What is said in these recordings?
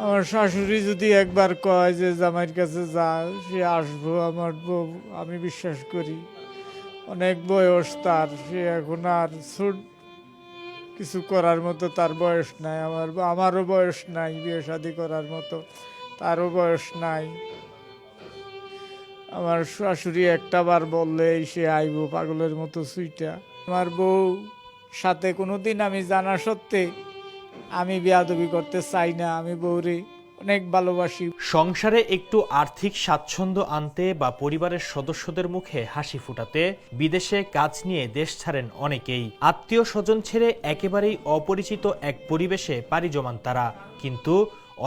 আমার শাশুড়ি যদি একবার কয় যে জামাইয়ের কাছে যা, সে আসব, আমার বউ, আমি বিশ্বাস করি। অনেক বয়স তার, সে এখন আর ছোট কিছু করার মতো তার বয়স নাই। আমার আমারও বয়স নাই বিয়ে শাদি করার মতো, তারও বয়স নাই। আমার শাশুড়ি একটা বার বললেই সে আইব পাগলের মতো সুইটা। আমার বউ সাথে কোনোদিন আমি জানা সত্ত্বে আমি বিয়াদবি করতে চাই না, আমি বউরে অনেক ভালোবাসি। সংসারে একটু আর্থিক স্বাচ্ছন্দ্য আনতে বা পরিবারের সদস্যদের মুখে হাসি ফুটাতে বিদেশে কাজ নিয়ে দেশ ছাড়েন অনেকেই। আত্মীয় স্বজন ছেড়ে একেবারেই অপরিচিত এক পরিবেশে পাড়ি জমান তারা। কিন্তু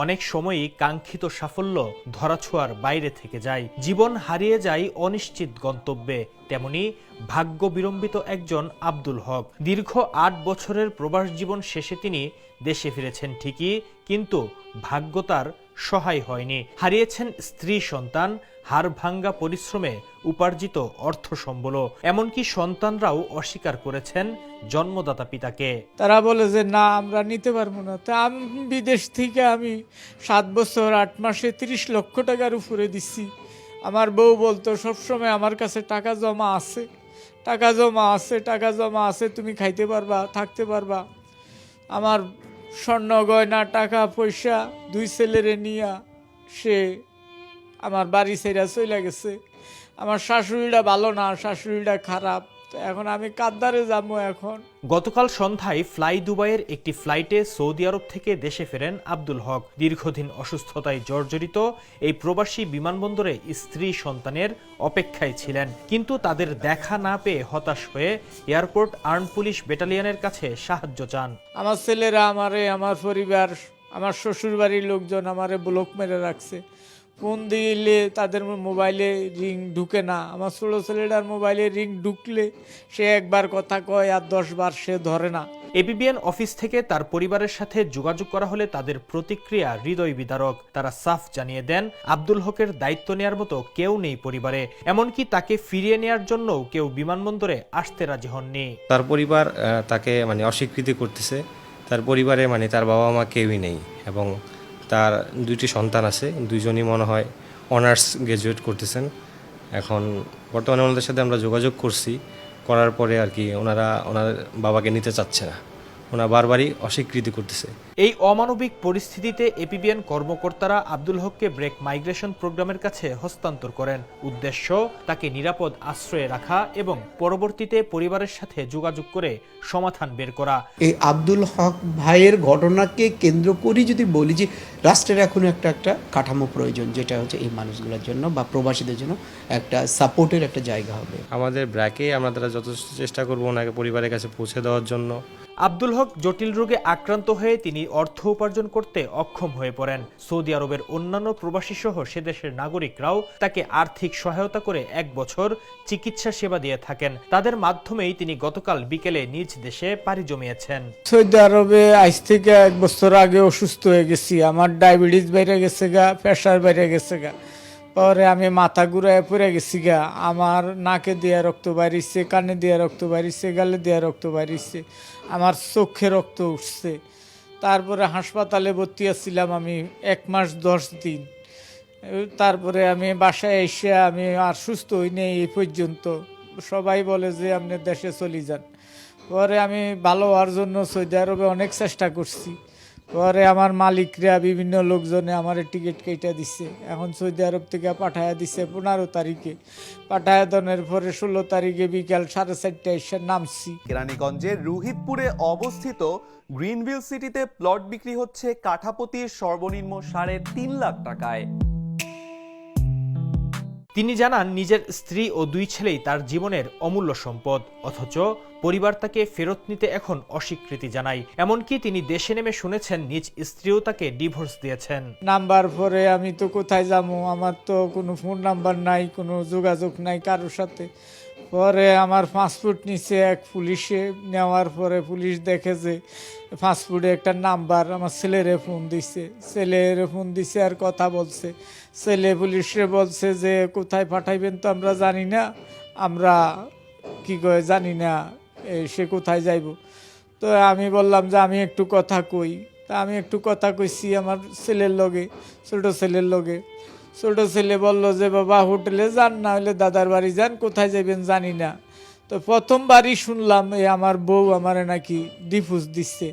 অনেক সময়ই কাঙ্ক্ষিত সাফল্য ধরাছোঁয়ার বাইরে থেকে যায়। জীবন হারিয়ে যায় অনিশ্চিত গন্তব্যে, তেমনি ভাগ্য বিড়ম্বিত একজন আব্দুল হক। দীর্ঘ আট বছরের প্রবাস জীবন শেষে তিনি দেশে ফিরেছেন ঠিকই, কিন্তু ভাগ্য তার সহায় হয়নি। হারিয়েছেন স্ত্রী সন্তান, হাড় ভাঙ্গা পরিশ্রমে উপার্জিত অর্থ সম্বল এমনকি সন্তানরাও অস্বীকার করেছেন জন্মদাতা পিতাকে। তারা বলে যে, না, আমরা নিতে পারব না। তা আমি বিদেশ থেকে আমি সাত বছর আট মাসে তিরিশ লক্ষ টাকার উপরে দিচ্ছি। আমার বউ বলতো, সবসময় আমার কাছে টাকা জমা আছে, টাকা জমা আছে, টাকা জমা আছে, তুমি খাইতে পারবা, থাকতে পারবা। আমার স্বর্ণ গয়না, টাকা, পয়সা দুই ছেলেরে নিয়া সে আমার বাড়ি ছেড়া চলে গেছে। আমার শাশুড়িটা ভালো না, শাশুড়িটা খারাপ। এখন আমি কাদ্দারে যাব এখন। গতকাল সন্ধ্যায় ফ্লাই দুবাইয়ের একটি ফ্লাইটে সৌদি আরব থেকে দেশে ফেরেন আব্দুল হক। দীর্ঘদিন অসুস্থতায় জর্জরিত এই প্রবাসী বিমানবন্দরে স্ত্রী সন্তানের অপেক্ষায় ছিলেন। কিন্তু তাদের দেখা না পেয়ে হতাশ হয়ে এয়ারপোর্ট আর্ম পুলিশ ব্যাটালিয়নের কাছে সাহায্য চান। আমার ছেলেরা আমারে আমার পরিবার আমার শ্বশুর বাড়ির লোকজন আমারে ব্লক মেরে রাখছে। ফোন দিলে তাদের মোবাইলে রিং ঢুকে না? আমার ছোটো ছেলেটার মোবাইলে রিং ঢুকলে সে একবার কথা কয় আর দশ বার সে ধরে না। এবিবিএন অফিস থেকে তার পরিবারের সাথে যোগাযোগ করা হলে তাদের প্রতিক্রিয়া হৃদয় বিদারক। তারা সাফ জানিয়ে দেন আব্দুল হকের দায়িত্ব নেয়ার মতো কেউ নেই পরিবারে। এমনকি তাকে ফিরিয়ে নেয়ার জন্য কেউ বিমানবন্দরে আসতে রাজি হননি। তার পরিবার আহ, তাকে মানে অস্বীকৃতি করতেছে। তার পরিবারে মানে তার বাবা মা কেউই নেই এবং তার দুইটি সন্তান আছে, দুইজনই মনে হয় অনার্স গ্র্যাজুয়েট করতেছেন। এখন বর্তমানে ওনাদের সাথে আমরা যোগাযোগ করছি, করার পরে আর কি ওনারা, ওনার বাবাকে নিতে চাচ্ছে না। ওনারা বারবারই অস্বীকৃতি করতেছে। এই অমানবিক পরিস্থিতিতে এপিবিএন কর্মকর্তারা আব্দুল হককে ব্রেক মাইগ্রেশন প্রোগ্রামের কাছে হস্তান্তর করেন। উদ্দেশ্য তাকে নিরাপদ আশ্রয়ে রাখা এবং পরবর্তীতে পরিবারের সাথে যোগাযোগ করে সমাধান বের করা। এই আব্দুল হক ভাইয়ের ঘটনাকে কেন্দ্র করে যদি বলি যে রাষ্ট্রের এখন একটা একটা কাঠামো প্রয়োজন যেটা হচ্ছে এই মানুষগুলোর জন্য বা প্রবাসীদের জন্য একটা সাপোর্টের একটা জায়গা হবে। আমাদের ব্র্যাকে আমরা তারা যথেষ্ট চেষ্টা করব ওনাকে পরিবারের কাছে পৌঁছে দেওয়ার জন্য। আব্দুল হক জটিল রোগে আক্রান্ত হয়ে তিনি অর্থ উপার্জন করতে অক্ষম হয়ে পড়েন। সৌদি আরবের অন্যান্য প্রবাসী সহ সে দেশের নাগরিকরাও তাকে আর্থিক সহায়তা করে এক বছর চিকিৎসা সেবা দিয়ে থাকেন। তাদের মাধ্যমেই তিনি গতকাল বিকেলে নিজ দেশে পাড়ি জমিয়েছেন। সৌদি আরবে আজ থেকে এক বছর আগে অসুস্থ হয়ে গেছি। আমার ডায়াবেটিস বেড়ে গেছে গা, প্রেশার বেড়ে গেছে গা। পরে আমি মাথা ঘুরায় পড়ে গেছি গা। আমার নাকে দিয়ে রক্ত বাড়িছে, কানে দিয়ে রক্ত বাড়িছে, গালে দিয়ে রক্ত বাড়িছে। আমার চোখে রক্ত উঠছে। তারপরে হাসপাতালে ভর্তি আছিলাম আমি এক মাস দশ দিন। তারপরে আমি বাসায় এসে আমি আর সুস্থ হই নেই এই পর্যন্ত। সবাই বলে যে আপনি দেশে চলে যান। পরে আমি ভালো হওয়ার জন্য সৌদি আরবে অনেক চেষ্টা করছি। পরে আমার মালিকরা বিভিন্ন লোকজনে আমার টিকিট কেটে দিচ্ছে এখন সৌদি আরব থেকে পাঠায়া দিচ্ছে পনেরো তারিখে। পাঠায়া দনের পরে ষোলো তারিখে বিকাল সাড়ে চারটায় এসে নামছি। কেরানীগঞ্জের রুহিতপুরে অবস্থিত গ্রিনভিল সিটিতে প্লট বিক্রি হচ্ছে কাঠাপতির সর্বনিম্ন সাড়ে তিন লাখ টাকায়। তিনি জানান, নিজের স্ত্রী ও দুই ছেলেই তার জীবনের অমূল্য সম্পদ, অথচ পরিবার তাকে ফেরত নিতে এখন অস্বীকৃতি জানায়। এমনকি তিনি দেশে নেমে শুনেছেন, নিজ স্ত্রীও তাকে ডিভোর্স দিয়েছেন। নাম্বার পরে আমি তো কোথায় যাব? আমার তো কোনো ফোন নাম্বার নাই, কোনো যোগাযোগ নাই কারোর সাথে। পরে আমার পাসপোর্ট নিছে এক পুলিশে, নেওয়ার পরে পুলিশ দেখে যে পাসপোর্টে একটা নাম্বার আমার ছেলেরে ফোন দিছে। ছেলের ফোন দিছে আর কথা বলছে। ছেলে পুলিশে বলছে যে, কোথায় পাঠাইবেন তো আমরা জানি না। আমরা কি কয় জানি না সে কোথায় যাইব? তো আমি বললাম যে, আমি একটু কথা কই। তা আমি একটু কথা কইছি আমার ছেলের লগে, ছোট ছেলের লগে। ছোট ছেলে বলল যে বাবা হোটেলে যান না হলে দাদার বাড়ি যান কোথায় যাবেন জানি না। তো প্রথমবারই শুনলাম এই আমার বউ আমারে নাকি ডিফুজ দিচ্ছে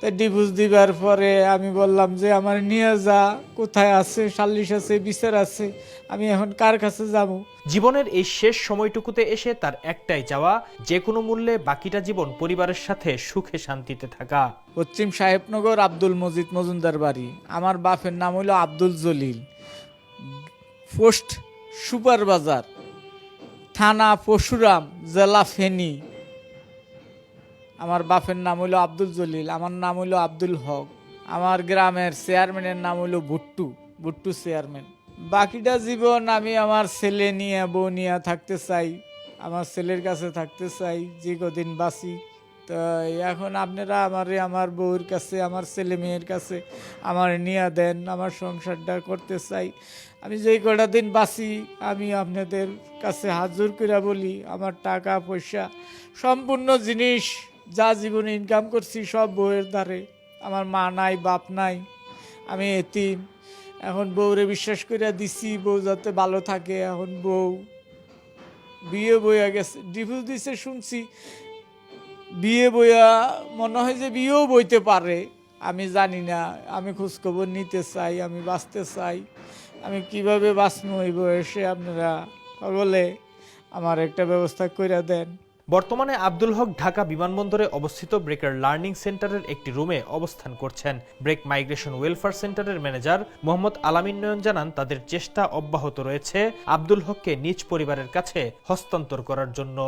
তা ডিভোর্স দিবার পরে আমি বললাম যে আমার নিয়ে যা কোথায় আছে সাল্লিশ আছে বিচার আছে আমি এখন কার কাছে যাব? জীবনের এই শেষ সময়টুকুতে এসে তার একটাই চাওয়া যে কোনো মূল্যে বাকিটা জীবন পরিবারের সাথে সুখে শান্তিতে থাকা। পশ্চিম সাহেবনগর আব্দুল মজিদ মজুমদার বাড়ি। আমার বাপের নাম হলো আব্দুল জলিল। পোস্ট সুপার বাজার, থানা পশুরাম জেলা ফেনী। আমার বাপের নাম হলো আব্দুল জলিল, আমার নাম হলো আব্দুল হক, আমার গ্রামের চেয়ারম্যানের নাম হলো ভুট্টু ভুট্টু চেয়ারম্যান। বাকিটা জীবন আমি আমার ছেলে নিয়ে, বউ নিয়ে থাকতে চাই, আমার ছেলের কাছে থাকতে চাই, যে কদিন বাঁচি। তো এখন আপনারা আমারে, আমার বউর কাছে, আমার ছেলে মেয়ের কাছে আমার নিয়ে দেন, আমার সংসারটা করতে চাই। আমি যেই কটা দিন বাঁচি, আমি আপনাদের কাছে হাজুর করে বলি, আমার টাকা, পয়সা, সম্পূর্ণ জিনিস, যা জীবনে ইনকাম করছি সব বউয়ের দ্বারে। আমার মা নাই, বাপ নাই, আমি এতিম। এখন বউরে বিশ্বাস করিয়া দিছি, বউ যাতে ভালো থাকে। এখন বউ বিয়ে বইয়া গেছে ডিভোর্স দিছে শুনছি। বিয়ে বইয়া, মনে হয় যে বিয়েও বইতে পারে। আমি জানি না, আমি খোঁজখবর নিতে চাই, আমি বাঁচতে চাই। আমি কীভাবে বাঁচবো এই বয়সে আপনারা সকলে আমার একটা ব্যবস্থা করে দেন। বর্তমানে আব্দুল হক ঢাকা বিমানবন্দরে অবস্থিত ব্রেকার লার্নিং সেন্টারের একটি রুমে অবস্থান করছেন। ব্রেক মাইগ্রেশন ওয়েলফেয়ার সেন্টারের ম্যানেজার মোহাম্মদ আলামিন নয়ন জানান, তাদের চেষ্টা অব্যাহত রয়েছে আব্দুল হককে নিজ পরিবারের কাছে হস্তান্তর করার জন্য।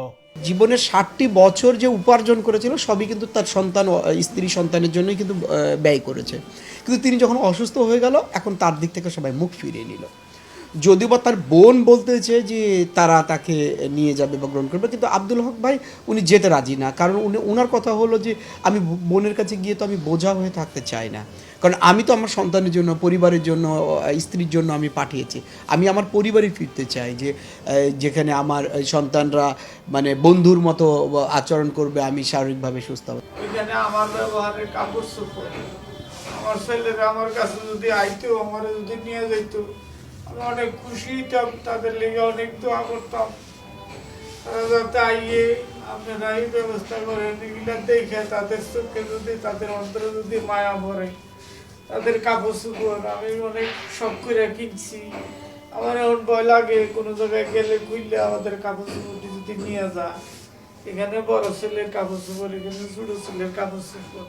জীবনের ষাটটি বছর যে উপার্জন করেছিল, সবই কিন্তু তার সন্তান, স্ত্রী সন্তানের জন্যই কিন্তু ব্যয় করেছে। কিন্তু তিনি যখন অসুস্থ হয়ে গেল, এখন তার দিক থেকে সবাই মুখ ফিরিয়ে নিল। যদিও বা তার বোন বলতেছে যে তারা তাকে নিয়ে যাবে বা গ্রহণ করবে, কিন্তু আব্দুল হক ভাই উনি যেতে রাজি না। কারণ উনি ওনার কথা হলো যে, আমি বোনের কাছে গিয়ে তো আমি বোঝা হয়ে থাকতে চাই না। কারণ আমি তো আমার সন্তানের জন্য, পরিবারের জন্য স্ত্রীর জন্য আমি পাঠিয়েছি। আমি আমার পরিবারে ফিরতে চাই যে যেখানে আমার সন্তানরা মানে বন্ধুর মতো আচরণ করবে, আমি শারীরিকভাবে সুস্থ হব। আমার আমার ছেলেরা আমার কাছে যদি আইতো, আমার যদি নিয়ে যাইতো অনেক খুশি হইতাম, তাদের লেগে অনেক দোয়া করতাম। তারা যাতে আপনারা এই ব্যবস্থা করেন, এগুলা দেখে তাদের চোখে যদি, তাদের অন্তরে যদি মায়া ভরে তাদের কাপড় চোপড়, আমি অনেক শখ করে কিনছি। আমার এখন ভয় লাগে, কোনো জায়গায় গেলে খুললে আমাদের কাপড় চোপড় যদি নিয়ে যায়। এখানে বড় ছেলের কাপড় চোপড়, এখানে ছোট ছেলের কাপড় চোপড়।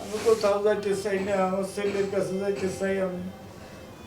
আমি কোথাও যাইতে চাই না, আমার ছেলের কাছে যাইতে চাই আমি।